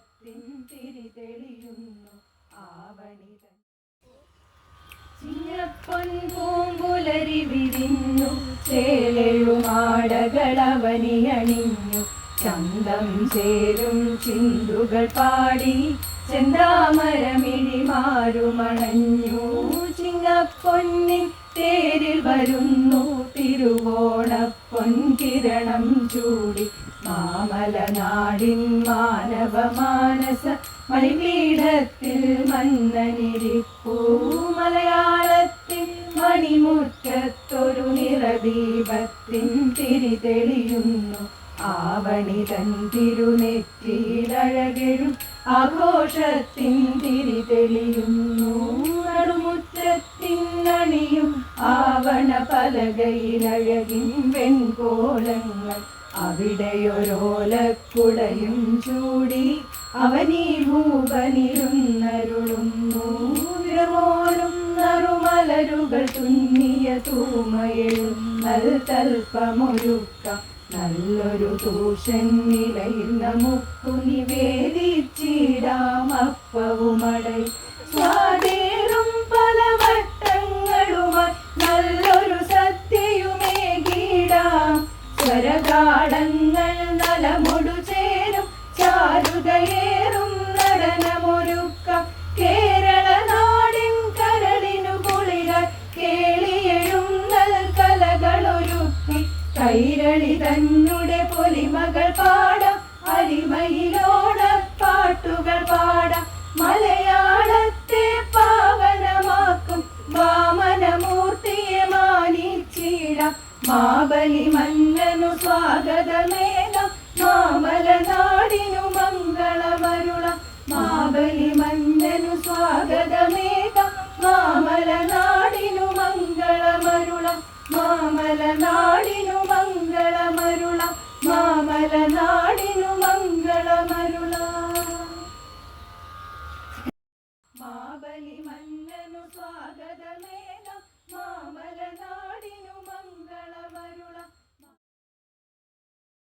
സ്നേഹത്തിൻ തിരി തെളിയുന്നു ആവണിത ചിയപ്പൊൻ പൂങ്കുലരി വിരിഞ്ഞു ചേലയുമാടകളവനിയണിഞ്ഞു ചന്തം ചേരും ചിന്തുകൾ പാടി ചെന്താമരമിഴിമാരുമണഞ്ഞു ചിങ്ങപ്പൊന്നിൻ തേരിൽ വരുന്നു തിരുവോണപ്പൊൻ കിരണം ചൂടി. മാമലനാടിൻ മാനവ മാനസ മണിപീഠത്തിൽ മന്നനിരിപ്പൂ. മലയാളത്തിൽ മണിമുറ്റത്തൊരു നിറദീപത്തിൻ തിരിതെളിയുന്നു ആവണി തൻ തിരുനെറ്റിയിലഴകഴും ആഘോഷത്തിൻ തിരി തെളിയുന്നു. നടുമുറ്റത്തിൻ ആവണ പലകയിലഴകിൻ വെൺകോലങ്ങൾ അവിടെയൊരോലക്കുടയും ചൂടി അവനീ ഭൂപനിരുന്നരുളുന്നു. വിരമോലും നറുമലരുകൾ തുന്നിയ തൂമയും നൽതൽപ്പമൊരുക്കം നല്ലൊരു തൂഷൻ നിലയിൽ നമുക്കു നിവേദിച്ചിടാമപ്പവുമടൈ സ്വരഗാഠങ്ങൾ നലമൊടു ചേരും ചാരുതയേറും നടനമൊരുക്കം. കേരള നാടിൻ കരളിനു കുളിര കേളിയെഴുന്നൽ കലകളൊരുക്കി. കൈരളി തന്നെ പൊലിമകൾ പാടാം അരിമയിലോട മാബലി മന്നനു സ്വാഗതമേകം മാമലനാടിനു മംഗളമരുളാം മാബലി മന്നനു സ്വാഗതമേകം മാമലനാടിനു മംഗളമരുളാം. മാമലനാടിനു മംഗളമരുളാം. മാമലനാടിനു